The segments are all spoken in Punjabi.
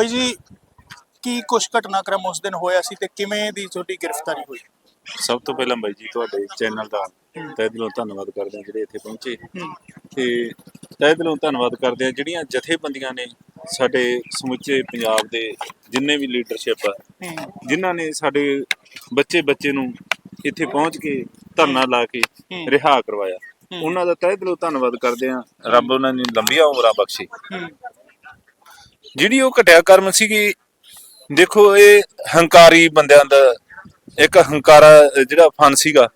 ਬਈ ਜੀ ਕੀ ਕੁਛ ਘਟਨਾਕ੍ਰਮ ਉਸ ਦਿਨ ਹੋਇਆ ਸੀ ਤੇ ਕਿਵੇਂ ਦੀ ਤੁਹਾਡੀ ਗ੍ਰਿਫਤਾਰੀ ਹੋਈ? ਸਭ ਤੋਂ ਪਹਿਲਾਂ ਬਾਈ ਜੀ ਤੁਹਾਡੇ ਚੈਨਲ ਦਾ ਤਹਿ ਦਿਲੋਂ ਧੰਨਵਾਦ ਕਰਦੇ ਹਾਂ ਜਿਹੜੇ ਇੱਥੇ ਪਹੁੰਚੇ। ਤੇ ਤਹਿ ਦਿਲੋਂ ਧੰਨਵਾਦ ਕਰਦੇ ਹਾਂ ਜਿਹੜੀਆਂ ਜਥੇਬੰਦੀਆਂ ਨੇ ਸਾਡੇ ਸਮੁੱਚੇ ਪੰਜਾਬ ਦੇ ਜਿੰਨੇ ਵੀ ਲੀਡਰਸ਼ਿਪ ਆ ਜਿਨ੍ਹਾਂ ਨੇ ਸਾਡੇ ਬੱਚੇ ਬੱਚੇ ਨੂੰ ਇੱਥੇ ਪਹੁੰਚ ਕੇ ਧਰਨਾ ਲਾ ਕੇ ਰਿਹਾ ਕਰਵਾਇਆ। ਉਹਨਾਂ ਦਾ ਤਹਿ ਦਿਲੋਂ ਧੰਨਵਾਦ ਕਰਦੇ ਹਾਂ। ਰੱਬ ਉਹਨਾਂ ਨੂੰ ਲੰਬੀਆਂ ਉਮਰਾਂ ਬਖਸ਼ੇ। ਜਿਹੜੀ ਉਹ ਘਟਿਆ ਕਰਮ ਸੀਗੀ, ਦੇਖੋ ਇਹ ਹੰਕਾਰੀ ਬੰਦਿਆਂ ਦਾ ਇੱਕ ਹੰਕਾਰਾ, ਜਿਹੜਾ ਫਨ ਸੀਗਾ,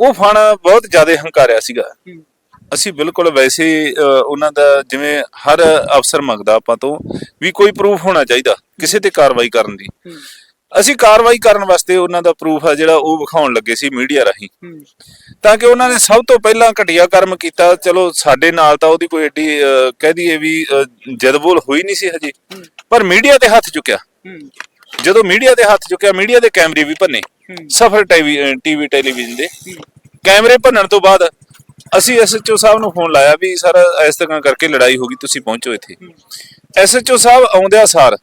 ਉਹ ਫਨ ਬਹੁਤ ਜ਼ਿਆਦਾ ਹੰਕਾਰਿਆ ਸੀਗਾ। ਅਸੀਂ ਬਿਲਕੁਲ ਵੈਸੇ ਉਹਨਾਂ ਦਾ ਜਿਵੇਂ ਹਰ ਅਫਸਰ ਮੰਗਦਾ ਆਪਾਂ ਤੋਂ ਵੀ ਕੋਈ ਪ੍ਰੂਫ ਹੋਣਾ ਚਾਹੀਦਾ, ਕਿਸੇ ਤੇ ਕਾਰਵਾਈ ਕਰਨ ਦੀ। ਅਸੀਂ ਕਾਰਵਾਈ ਕਰਨ ਵਾਸਤੇ ਉਹਨਾਂ ਦਾ ਪ੍ਰੂਫ ਆ ਜਿਹੜਾ ਉਹ ਵਿਖਾਉਣ ਲੱਗੇ ਸੀ ਮੀਡੀਆ ਰਾਹੀਂ। ਤਾਂ ਕਿ ਉਹਨਾਂ ਨੇ ਸਭ ਤੋਂ ਪਹਿਲਾਂ ਘਟੀਆ ਕਰਮ ਕੀਤਾ। ਚਲੋ ਸਾਡੇ ਨਾਲ ਤਾਂ ਉਹਦੀ ਕੋਈ ਏਡੀ ਕਹਿ ਦਈਏ ਵੀ ਜਦਬੋਲ ਹੋਈ ਨਹੀਂ ਸੀ ਹਜੇ। ਪਰ ਮੀਡੀਆ ਤੇ ਹੱਥ ਚੁੱਕਿਆ। ਜਦੋਂ ਮੀਡੀਆ ਦੇ ਹੱਥ ਚੁੱਕਿਆ ਮੀਡੀਆ ਦੇ ਕੈਮਰੇ ਵੀ ਭੰਨੇ। ਸਫਰ ਟੀਵੀ ਟੀਵੀ ਟੈਲੀਵਿਜ਼ਨ ਦੇ। ਕੈਮਰੇ ਭੰਨਣ ਤੋਂ ਬਾਅਦ ਅਸੀਂ ਐਸਐਚਓ ਸਾਹਿਬ ਨੂੰ ਫੋਨ ਲਾਇਆ ਵੀ ਸਰ ਇਸ ਤਰ੍ਹਾਂ ਕਰਕੇ ਲੜਾਈ ਹੋ ਗਈ ਤੁਸੀਂ ਪਹੁੰਚੋ ਇੱਥੇ। ਐਸਐਚਓ ਸਾਹਿਬ ਆਉਂਦਿਆਂ ਸਾਰ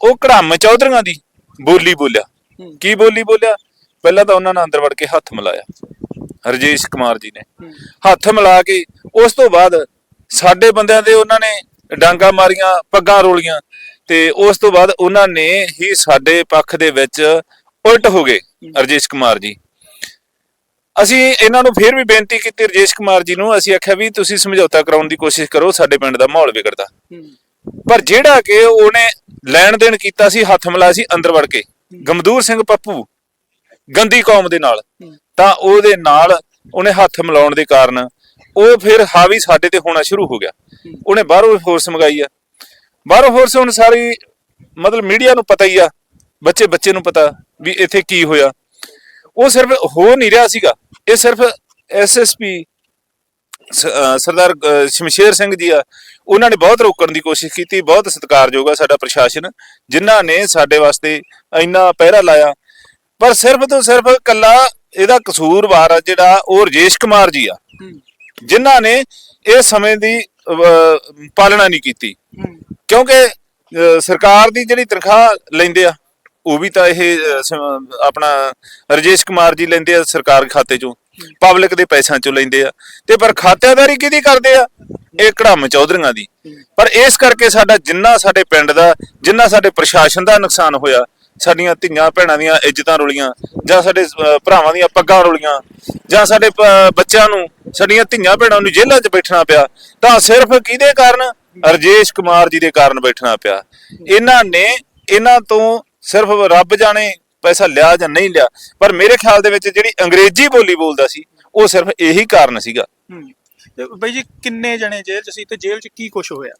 ਉਹ ਘੜਾਮ ਚੌਧਰੀਆਂ ਦੀ ਬੋਲੀ ਬੋਲਿਆ। ਕੀ ਬੋਲੀ ਬੋਲਿਆ? ਪਹਿਲਾਂ ਤਾਂ ਉਹਨਾਂ ਨੇ ਅੰਦਰ ਵੜ ਕੇ ਹੱਥ ਮਿਲਾਇਆ ਰਜੇਸ਼ ਕੁਮਾਰ ਜੀ ਨੇ। ਹੱਥ ਮਿਲਾ ਕੇ ਉਸ ਤੋਂ ਬਾਅਦ ਸਾਡੇ ਬੰਦਿਆਂ ਦੇ ਉਹਨਾਂ ਨੇ ਡਾਂਗਾ ਮਾਰੀਆਂ ਪੱਗਾਂ ਰੋਲੀਆਂ ਤੇ ਉਸ ਤੋਂ ਬਾਅਦ ਉਹਨਾਂ ਨੇ ਹੀ ਸਾਡੇ ਪੱਖ ਦੇ ਵਿੱਚ ਉਲਟ ਹੋ ਗਏ ਰਜੇਸ਼ ਕੁਮਾਰ ਜੀ। ਅਸੀਂ ਇਹਨਾਂ ਨੂੰ ਫਿਰ ਵੀ ਬੇਨਤੀ ਕੀਤੀ ਰਜੇਸ਼ ਕੁਮਾਰ ਜੀ ਨੂੰ ਅਸੀਂ ਆਖਿਆ ਵੀ ਤੁਸੀਂ ਸਮਝੌਤਾ ਕਰਾਉਣ ਦੀ ਕੋਸ਼ਿਸ਼ ਕਰੋ ਸਾਡੇ ਪਿੰਡ ਦਾ ਮਾਹੌਲ ਵਿਗੜਦਾ। ਪਰ ਜਿਹੜਾ ਕਿ ਉਹਨੇ ਲੈਣ ਦੇਣ ਕੀਤਾ ਸੀ ਹੱਥ ਮਿਲਾ ਸੀ ਅੰਦਰ ਵੜ ਕੇ ਗਮਦੂਰ ਸਿੰਘ ਪੱਪੂ ਗੰਦੀ ਕੌਮ ਦੇ ਨਾਲ। ਤਾਂ ਉਹਦੇ ਨਾਲ ਉਹਨੇ ਹੱਥ ਮਿਲਾਉਣ ਦੇ ਕਾਰਨ ਉਹ ਫਿਰ ਹਾਵੀ ਸਾਡੇ ਤੇ ਹੋਣਾ ਸ਼ੁਰੂ ਹੋ ਗਿਆ। ਉਹਨੇ ਬਾਹਰੋਂ ਫੋਰਸ ਮੰਗਾਈ ਆ। ਬਾਹਰੋਂ ਫੋਰਸ ਹੁਣ ਸਾਰੀ ਮਤਲਬ ਮੀਡੀਆ ਨੂੰ ਪਤਾ ਹੀ ਆ ਬੱਚੇ ਬੱਚੇ ਨੂੰ ਪਤਾ ਵੀ ਇੱਥੇ ਕੀ ਹੋਇਆ। ਉਹ ਸਿਰਫ ਹੋ ਨਹੀਂ ਰਿਹਾ ਸੀਗਾ। ਇਹ ਸਿਰਫ ਐਸਐਸਪੀ ਸਰਦਾਰ ਸ਼ਮਸ਼ੇਰ ਸਿੰਘ ਜੀ ਆ ਉਹਨਾਂ ਨੇ ਬਹੁਤ ਰੋਕਣ ਦੀ ਕੋਸ਼ਿਸ਼ ਕੀਤੀ ਬਹੁਤ ਸਤਿਕਾਰਯੋਗ ਆ ਸਾਡਾ ਪ੍ਰਸ਼ਾਸਨ ਜਿਨ੍ਹਾਂ ਨੇ ਸਾਡੇ ਵਾਸਤੇ ਇੰਨਾ ਪਹਿਰਾ ਲਾਇਆ। ਪਰ ਸਿਰਫ ਤੋਂ ਸਿਰਫ ਕੱਲਾ ਇਹਦਾ ਕਸੂਰਵਾਰ ਆ ਜਿਹੜਾ ਉਹ ਰਜੇਸ਼ ਕੁਮਾਰ ਜੀ ਆ। ਜਿਨ੍ਹਾਂ ਨੇ ਇਹ ਸਮੇਂ ਦੀ ਪਾਲਣਾ ਨਹੀਂ ਕੀਤੀ। ਕਿਉਂਕਿ ਸਰਕਾਰ ਦੀ ਜਿਹੜੀ ਤਨਖਾਹ ਲੈਂਦੇ ਆ ਉਹ ਵੀ ਤਾਂ ਇਹ ਆਪਣਾ ਰਜੇਸ਼ ਕੁਮਾਰ ਜੀ ਲੈਂਦੇ ਆ ਸਰਕਾਰ ਖਾਤੇ ਚੋਂ। ਪਬਲਿਕ ਦੇ ਪੈਸਿਆਂ ਚੋਂ ਲੈਂਦੇ ਆ। ਤੇ ਪਰ ਖਾਤਿਆਦਾਰੀ ਕਿਹਦੀ ਕਰਦੇ ਆ? ਇਹ ਕੜਾਮ ਚੌਧਰੀਆਂ ਦੀ। ਪਰ ਇਸ ਕਰਕੇ ਸਾਡਾ ਜਿੰਨਾ ਸਾਡੇ ਪਿੰਡ ਦਾ, ਜਿੰਨਾ ਸਾਡੇ ਪ੍ਰਸ਼ਾਸਨ ਦਾ ਨੁਕਸਾਨ ਹੋਇਆ, ਸਾਡੀਆਂ ਧੀਆਂ ਭੈਣਾਂ ਦੀਆਂ ਇੱਜ਼ਤਾਂ ਰੁਲੀਆਂ, ਜਾਂ ਸਾਡੇ ਭਰਾਵਾਂ ਦੀਆਂ ਪੱਗਾਂ ਰੁਲੀਆਂ, ਜਾਂ ਸਾਡੇ ਬੱਚਿਆਂ ਨੂੰ, ਸਾਡੀਆਂ ਧੀਆਂ ਭੈਣਾਂ ਨੂੰ ਜੇਲ੍ਹਾਂ 'ਚ ਬੈਠਣਾ ਪਿਆ, ਤਾਂ ਸਿਰਫ ਕਿਹਦੇ ਕਾਰਨ? ਰਜੇਸ਼ ਕੁਮਾਰ ਜੀ ਦੇ ਕਾਰਨ ਬੈਠਣਾ ਪਿਆ। ਇਹਨਾਂ ਨੇ, ਇਹਨਾਂ ਤੋਂ ਸਿਰਫ ਰੱਬ ਜਾਣੇ ਪੈਸਾ ਲਿਆ ਜਾਂ ਨਹੀਂ ਲਿਆ ਪਰ ਮੇਰੇ ਖਿਆਲ ਦੇ ਵਿੱਚ ਜਿਹੜੀ ਅੰਗਰੇਜ਼ੀ ਬੋਲੀ ਬੋਲਦਾ ਸੀ ਉਹ ਸਿਰਫ ਇਹੀ ਕਾਰਨ ਸੀਗਾ। ਤੇ ਬਈ ਜੀ ਕਿੰਨੇ ਜਣੇ ਜੇਲ੍ਹ ਚ ਸੀ ਤੇ ਜੇਲ੍ਹ ਚ ਕੀ ਕੁਛ ਹੋਇਆ?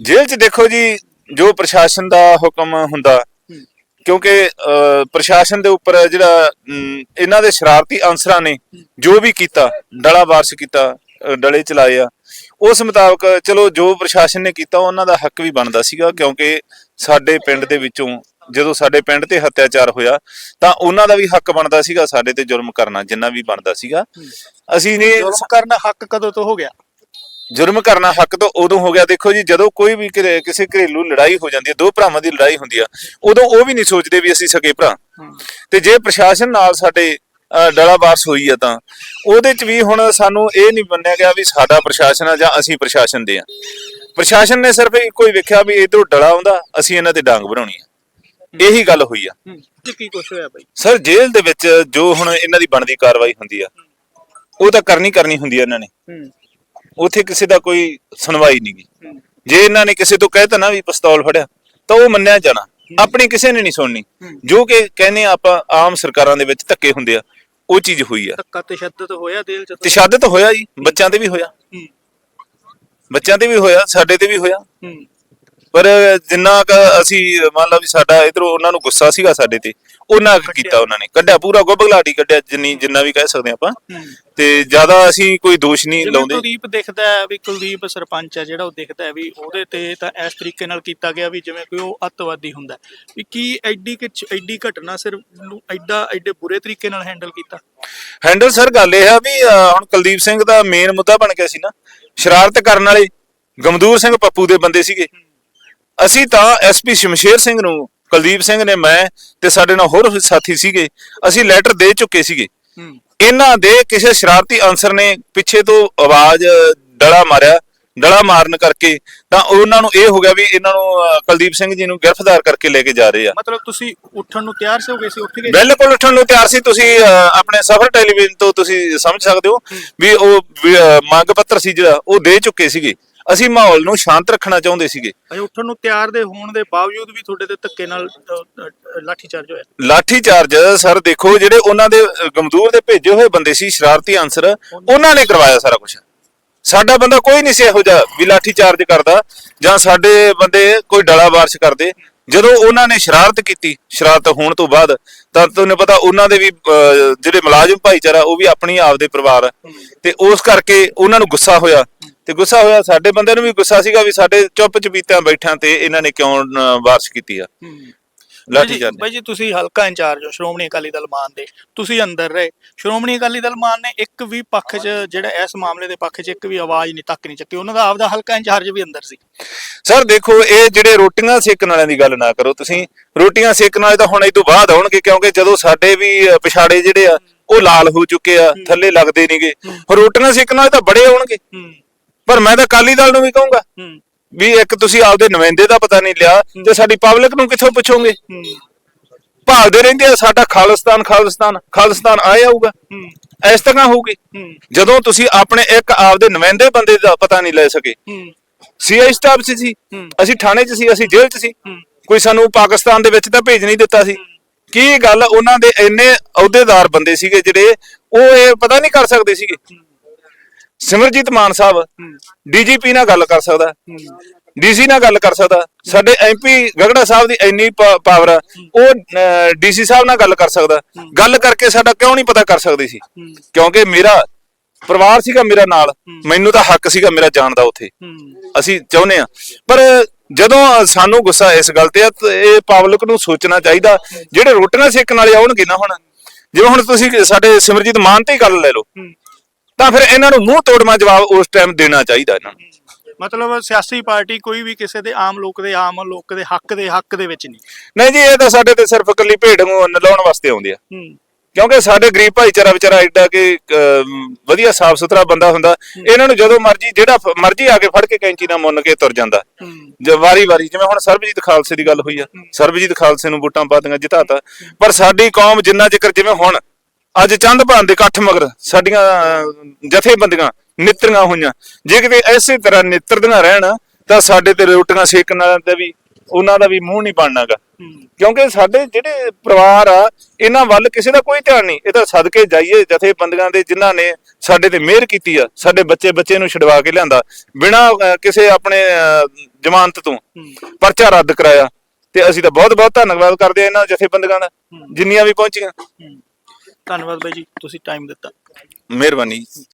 ਜੇਲ੍ਹ 'ਚ ਦੇਖੋ ਜੀ ਜੋ ਪ੍ਰਸ਼ਾਸਨ ਦਾ ਹੁਕਮ ਹੁੰਦਾ ਕਿਉਂਕਿ ਅਹ, ਪ੍ਰਸ਼ਾਸਨ ਦੇ ਉੱਪਰ ਜਿਹੜਾ ਅਮ, ਇਹਨਾਂ ਦੇ ਸ਼ਰਾਰਤੀ ਅਨਸਰਾਂ ਨੇ ਜੋ ਵੀ ਕੀਤਾ ਡਲਾ ਵਾਰਸ ਕੀਤਾ ਅਹ, ਡਲੇ ਚਲਾਏ ਆ ਉਸ ਮੁਤਾਬਕ ਚਲੋ ਜੋ ਪ੍ਰਸ਼ਾਸਨ ਨੇ ਕੀਤਾ ਉਹਨਾਂ ਦਾ ਹੱਕ ਵੀ ਬਣਦਾ ਸੀਗਾ ਕਿਉਂਕਿ ਸਾਡੇ ਪਿੰਡ ਦੇ ਵਿੱਚੋਂ ਜਦੋਂ ਸਾਡੇ ਪਿੰਡ ਤੇ ਹੱਤਿਆਚਾਰ ਹੋਇਆ ਤਾਂ ਉਹਨਾਂ ਦਾ ਵੀ ਹੱਕ ਬਣਦਾ ਸੀਗਾ ਸਾਡੇ ਤੇ ਜ਼ੁਲਮ ਕਰਨਾ ਜਿੰਨਾ ਵੀ ਬਣਦਾ ਸੀਗਾ। ਅਸੀਂ ਨੇ ਜ਼ੁਲਮ ਕਰਨਾ ਹੱਕ ਕਦੋਂ ਤੋਂ ਹੋ ਗਿਆ? ਜੁਰਮ ਕਰਨਾ ਹੱਕ ਤੋਂ ਉਦੋਂ ਹੋ ਗਿਆ। ਦੇਖੋ ਜੀ ਜਦੋਂ ਕੋਈ ਵੀ ਕਿਸੇ ਘਰੇਲੂ ਲੜਾਈ ਹੋ ਜਾਂਦੀ ਹੈ ਦੋ ਭਰਾਵਾਂ ਦੀ ਲੜਾਈ ਹੁੰਦੀ ਆ ਉਦੋਂ ਉਹ ਵੀ ਨਹੀਂ ਸੋਚਦੇ ਵੀ ਅਸੀਂ ਸਕੇ ਭਰਾ। ਤੇ ਜੇ ਪ੍ਰਸ਼ਾਸਨ ਨਾਲ ਸਾਡੇ ਡਲਾ ਬਾਰਸ ਹੋਈ ਆ ਤਾਂ ਉਹਦੇ ਚ ਵੀ ਹੁਣ ਸਾਨੂੰ ਇਹ ਨਹੀਂ ਮੰਨਿਆ ਗਿਆ ਵੀ ਸਾਡਾ ਪ੍ਰਸ਼ਾਸਨ ਆ ਜਾਂ ਅਸੀਂ ਪ੍ਰਸ਼ਾਸਨ ਦੇ ਆ। ਪ੍ਰਸ਼ਾਸਨ ਨੇ ਸਿਰਫ ਇੱਕੋ ਹੀ ਵੇਖਿਆ ਵੀ ਇਧਰੋਂ ਡਲਾ ਆਉਂਦਾ ਅਸੀਂ ਇਹਨਾਂ ਤੇ ਡਾਂਗ ਬਣਾਉਣੀ ਆ। ਇਹੀ ਗੱਲ ਹੋਈ ਆ। ਤੇ ਕੀ ਕੁਛ ਹੋਇਆ ਬਈ? ਸਰ ਜੇਲ੍ਹ ਦੇ ਵਿੱਚ ਜੋ ਹੁਣ ਇਹਨਾਂ ਦੀ ਬਣਦੀ ਕਾਰਵਾਈ ਹੁੰਦੀ ਆ ਉਹ ਤਾਂ ਕਰਨੀ ਕਰਨੀ ਹੁੰਦੀ ਆ ਇਹਨਾਂ ਨੇ। ਉੱਥੇ ਕਿਸੇ ਦਾ ਕੋਈ ਸੁਣਵਾਈ ਨਹੀਂ ਜੇ ਇਹਨਾਂ ਨੇ ਕਿਸੇ ਤੋਂ ਕਹਿਤਾ ਨਾ ਵੀ ਪਿਸਤੌਲ ਫੜਿਆ ਤਾਂ ਉਹ ਮੰਨਿਆ ਜਾਣਾ। ਆਪਣੀ ਕਿਸੇ ਨੇ ਨਹੀਂ ਸੁਣਨੀ। ਜੋ ਕਿ ਕਹਿੰਦੇ ਆਪਾਂ ਆਮ ਸਰਕਾਰਾਂ ਦੇ ਵਿੱਚ ਧੱਕੇ ਹੁੰਦੇ ਆ ਉਹ ਚੀਜ਼ ਹੋਈ ਆ। ਧੱਕਾ ਤਸ਼ੱਦਦ ਹੋਇਆ ਜੇਲ੍ਹ ਚ ਤਸ਼ੱਦਦ ਹੋਇਆ ਜੀ ਬੱਚਿਆਂ ਤੇ ਵੀ ਹੋਇਆ। ਹੂੰ। ਬੱਚਿਆਂ ਤੇ ਵੀ ਹੋਇਆ ਸਾਡੇ ਤੇ ਵੀ ਹੋਇਆ। ਹੂੰ। ਪਰ ਜਿੰਨਾ ਕ ਅਸੀਂ ਮੰਨ ਲਾ ਵੀ ਸਾਡਾ ਇਧਰੋਂ ਉਹਨਾਂ ਨੂੰ ਗੁੱਸਾ ਸੀਗਾ ਸਾਡੇ ਤੇ ਉਹਨਾਂ ਕੁ ਕੀਤਾ ਉਹਨਾਂ ਨੇ। ਕੱਢਿਆ ਪੂਰਾ ਗੋਬਗਲਾਟੀ ਕੱਢਿਆ ਜਿੰਨੀ ਜਿੰਨਾ ਵੀ ਕਹਿ ਸਕਦੇ ਆਪਾਂ। ਤੇ ਜ਼ਿਆਦਾ ਅਸੀਂ ਕੋਈ ਦੋਸ਼ ਨਹੀਂ ਲਾਉਂਦੇ। ਕੁਲਦੀਪ ਦਿਖਦਾ ਹੈ ਵੀ ਕੁਲਦੀਪ ਸਰਪੰਚ ਹੈ ਜਿਹੜਾ ਉਹ ਦਿਖਦਾ ਹੈ ਵੀ ਉਹਦੇ ਤੇ ਤਾਂ ਇਸ ਤਰੀਕੇ ਨਾਲ ਕੀਤਾ ਗਿਆ ਵੀ ਜਿਵੇਂ ਕੋਈ ਉਹ ਅੱਤਵਾਦੀ ਹੁੰਦਾ। ਵੀ ਕੀ ਐਡੀ ਕਿ ਐਡੀ ਘਟਨਾ ਸਿਰਫ ਨੂੰ ਐਡਾ ਐਡੇ ਬੁਰੇ ਤਰੀਕੇ ਨਾਲ ਹੈਂਡਲ ਕੀਤਾ? ਹੈਂਡਲ ਸਰ ਗੱਲ ਇਹ ਆ ਵੀ ਹੁਣ ਕੁਲਦੀਪ ਸਿੰਘ ਦਾ ਮੇਨ ਮੁੱਦਾ ਬਣ ਗਿਆ ਸੀ ਨਾ। ਸ਼ਰਾਰਤ ਕਰਨ ਵਾਲੇ ਗਮਦੂਰ ਸਿੰਘ ਪੱਪੂ ਦੇ ਬੰਦੇ ਸੀਗੇ। ਅਸੀਂ ਤਾਂ ਐਸਪੀ ਸ਼ਮਸ਼ੇਰ ਸਿੰਘ ਨੂੰ ਕੁਲਦੀਪ ਸਿੰਘ ਨੇ ਮੈਂ ਤੇ ਸਾਡੇ ਨਾਲ ਹੋਰ ਸਾਥੀ ਸੀਗੇ ਅਸੀਂ ਲੈਟਰ ਦੇ ਚੁੱਕੇ ਸੀਗੇ। ਇਹਨਾਂ ਦੇ ਕਿਸੇ ਸ਼ਰਾਰਤੀ ਅਨਸਰ ਨੇ ਪਿੱਛੇ ਤੋਂ ਆਵਾਜ਼ ਡਲਾ ਮਾਰਿਆ ਡਲਾ ਮਾਰਨ ਕਰਕੇ ਤਾਂ ਉਹਨਾਂ ਨੂੰ ਇਹ ਹੋ ਗਿਆ ਵੀ ਇਹਨਾਂ ਨੂੰ ਕੁਲਦੀਪ ਸਿੰਘ ਜੀ ਨੂੰ ਗ੍ਰਿਫਤਾਰ ਕਰਕੇ ਲੈ ਕੇ ਜਾ ਰਹੇ ਆ। ਮਤਲਬ ਤੁਸੀਂ ਉੱਠਣ ਨੂੰ ਤਿਆਰ ਸੀ ਹੋ ਗਏ ਸੀ ਉੱਠ ਗਏ ਬਿਲਕੁਲ ਉੱਠਣ ਨੂੰ ਤਿਆਰ ਸੀ। ਤੁਸੀਂ ਆਪਣੇ ਸਫਰ ਟੈਲੀਵਿਜ਼ਨ ਤੋਂ ਤੁਸੀਂ ਸਮਝ ਸਕਦੇ ਹੋ ਵੀ ਉਹ ਮੰਗ ਪੱਤਰ ਸੀ ਜਿਹੜਾ ਉਹ ਦੇ ਚੁੱਕੇ ਸੀਗੇ। ਅਸੀਂ ਮਾਹੌਲ ਨੂੰ ਸ਼ਾਂਤ ਰੱਖਣਾ ਚਾਹੁੰਦੇ ਸੀਗੇ। ਅਜੇ ਉੱਠਣ ਨੂੰ ਤਿਆਰ ਦੇ ਹੋਣ ਦੇ ਬਾਵਜੂਦ ਵੀ ਤੁਹਾਡੇ ਤੇ ਧੱਕੇ ਨਾਲ ਲਾਠੀ ਚਾਰਜ ਹੋਇਆ। ਲਾਠੀ ਚਾਰਜ ਸਰ ਦੇਖੋ ਜਿਹੜੇ ਉਹਨਾਂ ਦੇ ਗਮਦੂਰ ਦੇ ਭੇਜੇ ਹੋਏ ਬੰਦੇ ਸੀ ਸ਼ਰਾਰਤੀ ਅਨਸਰ ਉਹਨਾਂ ਨੇ ਕਰਵਾਇਆ ਸਾਰਾ ਕੁਝ ਸਾਡਾ ਬੰਦਾ ਕੋਈ ਨਹੀਂ ਸੀ ਇਹੋ ਜਿਹਾ ਵੀ ਲਾਠੀ ਚਾਰਜ ਕਰਦਾ ਜਾਂ ਸਾਡੇ ਬੰਦੇ ਕੋਈ ਡਲਾ ਬਾਰਸ਼ ਕਰਦੇ। ਜਦੋਂ ਉਹਨਾਂ ਨੇ ਸ਼ਰਾਰਤ ਕੀਤੀ ਸ਼ਰਾਰਤ ਹੋਣ ਤੋਂ ਬਾਅਦ ਤਾਂ ਤੁਹਾਨੂੰ ਪਤਾ ਉਹਨਾਂ ਦੇ ਵੀ ਜਿਹੜੇ ਮੁਲਾਜ਼ਮ ਭਾਈਚਾਰਾ ਉਹ ਵੀ ਆਪਣੀ ਆਪਦੇ ਪਰਿਵਾਰ ਆ। ਤੇ ਉਸ ਕਰਕੇ ਉਹਨਾਂ ਨੂੰ ਗੁੱਸਾ ਹੋਇਆ। ਤੇ ਗੁੱਸਾ ਹੋਇਆ ਸਾਡੇ ਬੰਦੇ ਨੂੰ ਵੀ ਗੁੱਸਾ ਸੀਗਾ ਵੀ ਸਾਡੇ ਚੁੱਪ ਚਪੀਤਿਆਂ ਬੈਠਿਆਂ ਤੇ ਇਹਨਾਂ ਨੇ ਕਿਉਂ ਬਾਰਸ਼ ਕੀਤੀ ਆ? ਲਾਠੀ ਚਾਰਜ ਬਾਈ ਜੀ ਤੁਸੀਂ ਹਲਕਾ ਇੰਚਾਰਜ ਹੋ ਸ਼੍ਰੋਮਣੀ ਅਕਾਲੀ ਦਲ ਮਾਨ ਦੇ ਤੁਸੀਂ ਅੰਦਰ ਰਹੇ। ਸ਼੍ਰੋਮਣੀ ਅਕਾਲੀ ਦਲ ਮਾਨ ਨੇ ਇੱਕ ਵੀ ਪੱਖ 'ਚ ਜਿਹੜਾ ਇਸ ਮਾਮਲੇ ਦੇ ਪੱਖ 'ਚ ਇੱਕ ਵੀ ਆਵਾਜ਼ ਨਹੀਂ ਤੱਕ ਨਹੀਂ ਚੱਕੀ। ਉਹਨਾਂ ਦਾ ਆਪਦਾ ਹਲਕਾ ਇੰਚਾਰਜ ਵੀ ਅੰਦਰ ਸੀ। ਸਰ ਦੇਖੋ ਇਹ ਜਿਹੜੇ ਰੋਟੀਆਂ ਸੇਕਣ ਵਾਲਿਆਂ ਦੀ ਗੱਲ ਨਾ ਕਰੋ ਤੁਸੀਂ। ਰੋਟੀਆਂ ਸੇਕਣ ਵਾਲੇ ਤਾਂ ਹੁਣ ਇਹ ਤੋਂ ਬਾਅਦ ਆਉਣਗੇ ਕਿਉਂਕਿ ਜਦੋਂ ਸਾਡੇ ਵੀ ਪਿਛਾੜੇ ਜਿਹੜੇ ਆ ਉਹ ਲਾਲ ਹੋ ਚੁੱਕੇ ਆ ਥੱਲੇ ਲੱਗਦੇ ਨਹੀਂਗੇ। ਰੋਟੀਆਂ ਸੇਕਣ ਵਾਲੇ ਤਾਂ ਬੜੇ ਆਉਣਗੇ। ਪਰ ਮੈਂ ਤਾਂ ਅਕਾਲੀ ਦਲ ਨੂੰ ਵੀ ਕਹੂੰਗਾ ਵੀ ਇੱਕ ਤੁਸੀਂ ਆਪਦੇ ਨੁਮਾਇੰਦੇ ਦਾ ਪਤਾ ਨਹੀਂ ਲਿਆ ਤੇ ਸਾਡੀ ਪਬਲਿਕ ਨੂੰ ਕਿੱਥੋਂ ਪੁੱਛੋਗੇ? ਭਾਲਦੇ ਰਹਿੰਦੇ ਆ ਸਾਡਾ ਖਾਲਿਸਤਾਨ ਖਾਲਿਸਤਾਨ ਖਾਲਿਸਤਾਨ ਆਏ ਆਊਗਾ ਇਸ ਤਰ੍ਹਾਂ ਹੋਊਗੀ। ਜਦੋਂ ਤੁਸੀਂ ਆਪਣੇ ਇੱਕ ਆਪਦੇ ਨੁਮਾਇੰਦੇ ਬੰਦੇ ਦਾ ਪਤਾ ਨਹੀਂ ਲੈ ਸਕੇ। ਸੀਆਈ ਸਟਾਫ 'ਚ ਸੀ। ਅਸੀਂ ਥਾਣੇ 'ਚ ਸੀ ਅਸੀਂ ਜੇਲ੍ਹ 'ਚ ਸੀ। ਕੋਈ ਸਾਨੂੰ ਪਾਕਿਸਤਾਨ ਦੇ ਵਿੱਚ ਤਾਂ ਭੇਜ ਨਹੀਂ ਦਿੱਤਾ ਸੀ। ਕੀ ਗੱਲ ਉਹਨਾਂ ਦੇ ਇੰਨੇ ਅਹੁਦੇਦਾਰ ਬੰਦੇ ਸੀਗੇ ਜਿਹੜੇ ਉਹ ਇਹ ਪਤਾ ਨਹੀਂ ਕਰ ਸਕਦੇ ਸੀਗੇ। ਸਿਮਰਜੀਤ ਮਾਨ ਸਾਹਿਬ ਡੀਜੀਪੀ ਨਾਲ ਗੱਲ ਕਰ ਸਕਦਾ। ਡੀਸੀ ਨਾਲ ਗੱਲ ਕਰ ਸਕਦਾ। ਸਾਡੇ ਐਮਪੀ ਗਗੜਾ ਸਾਹਿਬ ਦੀ ਇੰਨੀ ਪਾਵਰ ਆ ਉਹ ਡੀਸੀ ਸਾਹਿਬ ਨਾਲ ਗੱਲ ਕਰ ਸਕਦਾ। ਗੱਲ ਕਰਕੇ ਸਾਡਾ ਕਿਉਂ ਨਹੀਂ ਪਤਾ ਕਰ ਸਕਦੇ ਸੀ? ਕਿਉਂਕਿ ਮੇਰਾ ਪਰਿਵਾਰ ਸੀਗਾ ਮੇਰਾ ਨਾਲ। ਮੈਨੂੰ ਤਾਂ ਹੱਕ ਸੀਗਾ ਮੇਰਾ ਜਾਣ ਦਾ ਉੱਥੇ। ਅਸੀਂ ਚਾਹੁੰਦੇ ਆ ਪਰ ਜਦੋਂ ਸਾਨੂੰ ਗੁੱਸਾ ਇਸ ਗੱਲ ਤੇ ਆ ਇਹ ਪਬਲਿਕ ਨੂੰ ਸੋਚਣਾ ਚਾਹੀਦਾ। ਜਿਹੜੇ ਰੋਟੀਆਂ ਸੇਕਣ ਵਾਲੇ ਆਉਣਗੇ ਨਾ ਹੁਣ। ਜਿਵੇਂ ਹੁਣ ਤੁਸੀਂ ਸਾਡੇ ਸਿਮਰਜੀਤ ਮਾਨ ਤੇ ਹੀ ਗੱਲ ਲੈ ਲਓ। ਤਾਂ ਫਿਰ ਇਹਨਾਂ ਨੂੰ ਮੂੰਹ ਤੋੜਮਾ ਜਵਾਬ ਉਸ ਟਾਈਮ ਦੇਣਾ ਚਾਹੀਦਾ ਇਹਨਾਂ ਨੂੰ। ਮਤਲਬ ਸਿਆਸੀ ਪਾਰਟੀ ਕੋਈ ਵੀ ਕਿਸੇ ਦੇ ਆਮ ਲੋਕ ਦੇ ਆਮ ਲੋਕ ਦੇ ਹੱਕ ਦੇ ਹੱਕ ਦੇ ਵਿੱਚ ਨਹੀਂ। ਨਹੀਂ ਜੀ ਇਹ ਤਾਂ ਸਾਡੇ ਤੇ ਸਿਰਫ ਇਕੱਲੀ ਭੇਡ ਨੂੰ ਨਲਾਉਣ ਵਾਸਤੇ ਆਉਂਦੇ ਆ। ਹੂੰ। ਕਿਉਂਕਿ ਸਾਡੇ ਗਰੀਬ ਭਾਈਚਾਰਾ ਵਿਚਾਰਾ ਐਡਾ ਕਿ ਵਧੀਆ ਸਾਫ਼ ਸੁਥਰਾ ਬੰਦਾ ਹੁੰਦਾ ਇਹਨਾਂ ਨੂੰ ਜਦੋਂ ਮਰਜ਼ੀ ਜਿਹੜਾ ਮਰਜ਼ੀ ਆ ਕੇ ਫੜ ਕੇ ਕੈਂਚੀ ਨਾਲ ਮੁੰਨ ਕੇ ਤੁਰ ਜਾਂਦਾ। ਜੇ ਵਾਰੀ ਵਾਰੀ ਜਿਵੇਂ ਹੁਣ ਸਰਬਜੀਤ ਖਾਲਸੇ ਦੀ ਗੱਲ ਹੋਈ ਆ। ਸਰਬਜੀਤ ਖਾਲਸੇ ਨੂੰ ਵੋਟਾਂ ਪਾਤੀਆਂ ਜਿਤਾਤਾ। ਪਰ ਸਾਡੀ ਕੌਮ ਜਿੰਨਾ ਜ਼ਿਕਰ ਜਿਵੇਂ ਹੁਣ ਅੱਜ ਚੰਦ ਭਾਨ ਦੇ ਇਕੱਠ ਮਗਰ ਸਾਡੀਆਂ ਜਥੇਬੰਦੀਆਂ ਨਿੱਤਰੀਆਂ ਹੋਈਆਂ। ਜੇ ਕਿਤੇ ਐਸੇ ਤਰ੍ਹਾਂ ਨਿੱਤਰਦੀਆਂ ਰਹਿਣ ਤਾਂ ਸਾਡੇ ਤੇ ਰੋਟੀਆਂ ਸੇਕਣ ਵਾਲਿਆਂ ਤੇ ਵੀ ਉਹਨਾਂ ਦਾ ਵੀ ਮੂੰਹ ਨਹੀਂ ਬਣਨਾਗਾ। ਕਿਉਂਕਿ ਸਾਡੇ ਜਿਹੜੇ ਪਰਿਵਾਰ ਆ ਇਹਨਾਂ ਵੱਲ ਕਿਸੇ ਦਾ ਕੋਈ ਧਿਆਨ ਨਹੀਂ। ਇਹ ਤਾਂ ਸਦਕੇ ਜਾਈਏ ਜਥੇਬੰਦੀਆਂ ਦੇ ਜਿਨ੍ਹਾਂ ਨੇ ਸਾਡੇ ਤੇ ਮਿਹਰ ਕੀਤੀ ਆ ਸਾਡੇ ਬੱਚੇ ਬੱਚੇ ਨੂੰ ਛਡਵਾ ਕੇ ਲਿਆਂਦਾ। ਬਿਨਾ ਕਿਸੇ ਆਪਣੇ ਜ਼ਮਾਨਤ ਤੋਂ ਪਰਚਾ ਰੱਦ ਕਰਾਇਆ। ਤੇ ਅਸੀਂ ਤਾਂ ਬਹੁਤ ਬਹੁਤ ਧੰਨਵਾਦ ਕਰਦੇ ਆ ਇਹਨਾਂ ਜਥੇਬੰਦੀਆਂ ਦਾ ਜਿੰਨੀਆਂ ਵੀ ਪਹੁੰਚੀਆਂ। ਧੰਨਵਾਦ ਬਾਈ ਜੀ ਤੁਸੀਂ ਟਾਈਮ ਦਿੱਤਾ। ਮਿਹਰਬਾਨੀ।